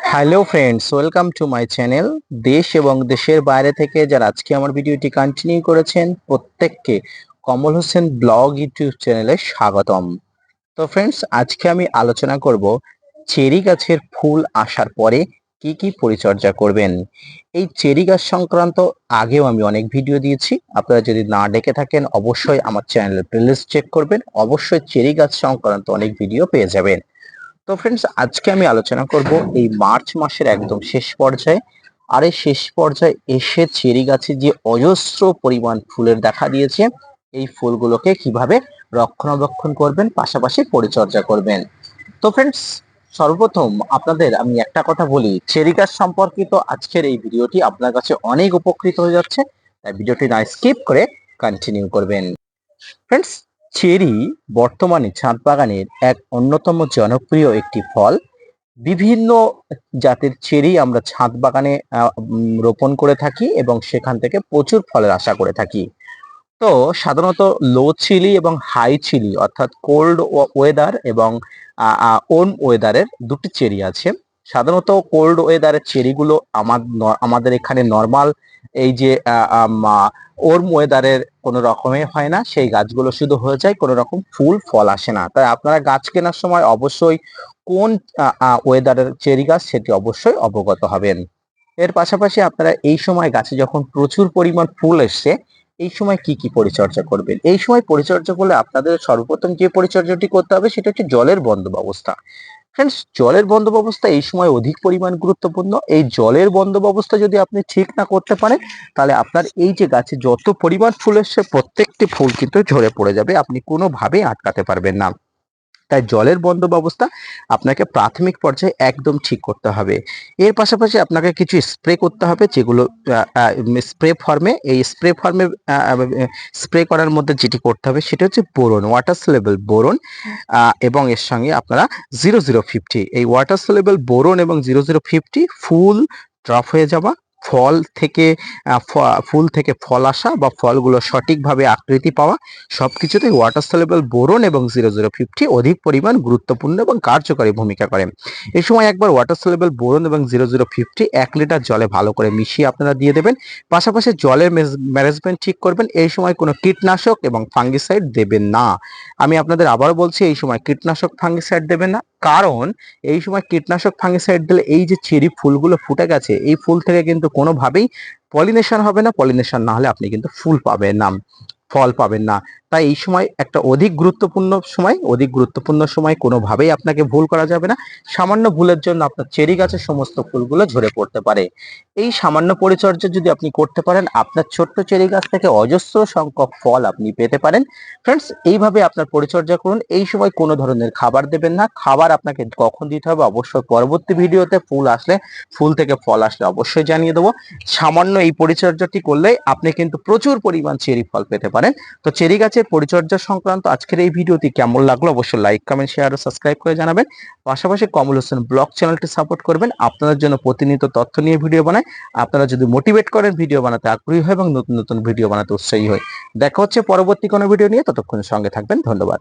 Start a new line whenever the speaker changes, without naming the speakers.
Hello friends welcome to my channel দেশ এবং দেশের বাইরে থেকে যারা আজকে আমার ভিডিওটি কন্টিনিউ করেছেন, প্রত্যেককে কমল হোসেন ব্লগ ইউটিউব চ্যানেলে স্বাগতম। তো ফ্রেন্ডস আজকে আমি আলোচনা করব চেরি গাছের ফুল আসার পরে কি কি পরিচর্যা করবেন। এই চেরি গাছ সংক্রান্ত আগেও আমি অনেক ভিডিও দিয়েছি। আপনারা যদি না ডেকে থাকেন, অবশ্যই আমার চ্যানেলের প্লেলিস্ট চেক করবেন। অবশ্যই চেরি গাছ সংক্রান্ত অনেক ভিডিও পেয়ে যাবেন। তো ফ্রেন্ডস আজকে আমি আলোচনা করব এই মার্চ মাসের একদম শেষ পর্যায়ে। আর এই শেষ পর্যায়ে এসে চেরি গাছে যে অজস্র পরিমাণ ফুলের দেখা দিয়েছে, এই ফুলগুলোকে কীভাবে রক্ষণাবেক্ষণ করবেন, পাশাপাশি পরিচর্যা করবেন। তো ফ্রেন্ডস সর্বপ্রথম আপনাদের আমি একটা কথা বলি চেরি গাছ সম্পর্কিত আজকের এই ভিডিওটি আপনার কাছে অনেক উপকৃত হয়ে যাচ্ছে, তাই ভিডিওটি না স্কিপ করে কন্টিনিউ করবেন। ফ্রেন্ডস চেরি বর্তমানে ছাদ বাগানের এক অন্যতম জনপ্রিয় একটি ফল। বিভিন্ন জাতের চেরি আমরা ছাদ বাগানে রোপণ করে থাকি এবং সেখান থেকে প্রচুর ফলের আশা করে থাকি। তো সাধারণত লো চিলি এবং হাই চিলি অর্থাৎ কোল্ড ওয়েদার এবং ওন ওয়েদারের দুটি চেরি আছে। সাধারণত কোল্ড ওয়েদারের চেরিগুলো আমার আমাদের এখানে নর্মাল এই যে ওর্ম ওয়েদারের কোনো রকমে হয় না। সেই গাছগুলো শুধু হয়ে যায়, কোনো রকম ফুল, ফল আসে না। তাই আপনারা গাছ কেনার সময় অবশ্যই কোন ওয়েদারের চেরি গাছ, সেটি অবশ্যই অবগত হবেন। এর পাশাপাশি আপনারা এই সময় গাছে যখন প্রচুর পরিমাণ ফুল এসছে, এই সময় কি কি পরিচর্যা করবেন? এই সময় পরিচর্যা করলে আপনাদের সর্বপ্রথম যে পরিচর্যাটি করতে হবে, সেটা হচ্ছে জলের বন্ধ ব্যবস্থা। ফ্রেন্ডস জলের বন্ধ ব্যবস্থা এই সময় অধিক পরিমাণ গুরুত্বপূর্ণ। এই জলের বন্ধ ব্যবস্থা যদি আপনি ঠিক না করতে পারেন, তাহলে আপনার এই যে গাছে যত পরিমাণ ফুল এসছে, প্রত্যেকটি ফুল কিন্তু ঝরে পড়ে যাবে। আপনি কোনোভাবেই আটকাতে পারবেন না। তাই জলের বন্ধ ব্যবস্থা আপনাকে প্রাথমিক পর্যায়ে একদম ঠিক করতে হবে। এর পাশাপাশি আপনাকে কিছু স্প্রে করতে হবে যেগুলো স্প্রে ফর্মে, এই স্প্রে ফর্মে স্প্রে করার মধ্যে যেটি করতে হবে সেটা হচ্ছে বোরন ওয়াটার লেভেল বোরন এবং এর সঙ্গে আপনারা জিরো জিরো ফিফটি এই ওয়াটার লেভেল বোরন এবং জিরো জিরো ফিফটি ফুল ড্রপ হয়ে যাওয়া। ফল থেকে ফুল থেকে ফল আসা বা ফলগুলো সঠিকভাবে আকৃতি পাওয়া সবকিছুতে ওয়াটার সলেবল বোরন এবং জিরো জিরো ফিফটি অধিক পরিমাণ গুরুত্বপূর্ণ এবং কার্যকরী ভূমিকা করে। এই সময় একবার ওয়াটার সলেবল বোরন এবং জিরো জিরো ফিফটি এক লিটার জলে ভালো করে মিশিয়ে আপনারা দিয়ে দেবেন। পাশাপাশি জলের ম্যানেজমেন্ট ঠিক করবেন। এই সময় কোনো কীটনাশক এবং ফাঙ্গিসাইড দেবেন না। আমি আপনাদের আবারও বলছি, এই সময় কীটনাশক ফাঙ্গিসাইড দেবেন না। কারণ এই সময় কীটনাশক ফাঙ্গিসাইড দিলে এই যে চেরি ফুলগুলো ফুটে গেছে, এই ফুল থেকে কিন্তু কোনোভাবেই পলিনেশন হবে না পলিনেশন না হলে আপনি কিন্তু ফুল পাবেন না। ফল পাবেন না। তাই এই সময় একটা অধিক গুরুত্বপূর্ণ সময়, অধিক গুরুত্বপূর্ণ সময় কোনোভাবেই আপনাকে ভুল করা যাবে না। সামান্য ভুলের জন্য আপনার চেরি গাছের সমস্ত ফুলগুলো ঝরে পড়তে পারে। এই সামান্য পরিচর্যা যদি আপনি করতে পারেন, আপনার ছোট্ট চেরি গাছ থেকে অজস্র সংখ্যক ফল আপনি পেতে পারেন। ফ্রেন্ডস, এইভাবে আপনার পরিচর্যা করুন। এই সময় কোনো ধরনের খাবার দেবেন না। খাবার আপনাকে কখন দিতে হবে অবশ্যই পরবর্তী ভিডিওতে ফুল আসলে, ফুল থেকে ফল আসলে অবশ্যই জানিয়ে দেবো। সামান্য এই পরিচর্যাটি করলে আপনি কিন্তু প্রচুর পরিমাণ চেরি ফল পেতে পারেন। তো চেরি গাছের পরিচর্যা সংক্রান্ত আজকের এই ভিডিওটি কেমন লাগল অবশ্যই লাইক কমেন্ট শেয়ার ও সাবস্ক্রাইব করে জানাবেন। পাশাপাশি কমল হোসেন ব্লগ চ্যানেলটি সাপোর্ট করবেন। আপনাদের জন্য প্রতিনিয়ত তথ্য নিয়ে ভিডিও বানায় আপনারা যদি মোটিভেট করেন ভিডিও বানাতে আগ্রহী হয় এবং নতুন নতুন ভিডিও বানাতে উৎসাহী হয়। দেখা হচ্ছে পরবর্তী কোনো ভিডিও নিয়ে। ততক্ষণ সঙ্গে থাকবেন। ধন্যবাদ।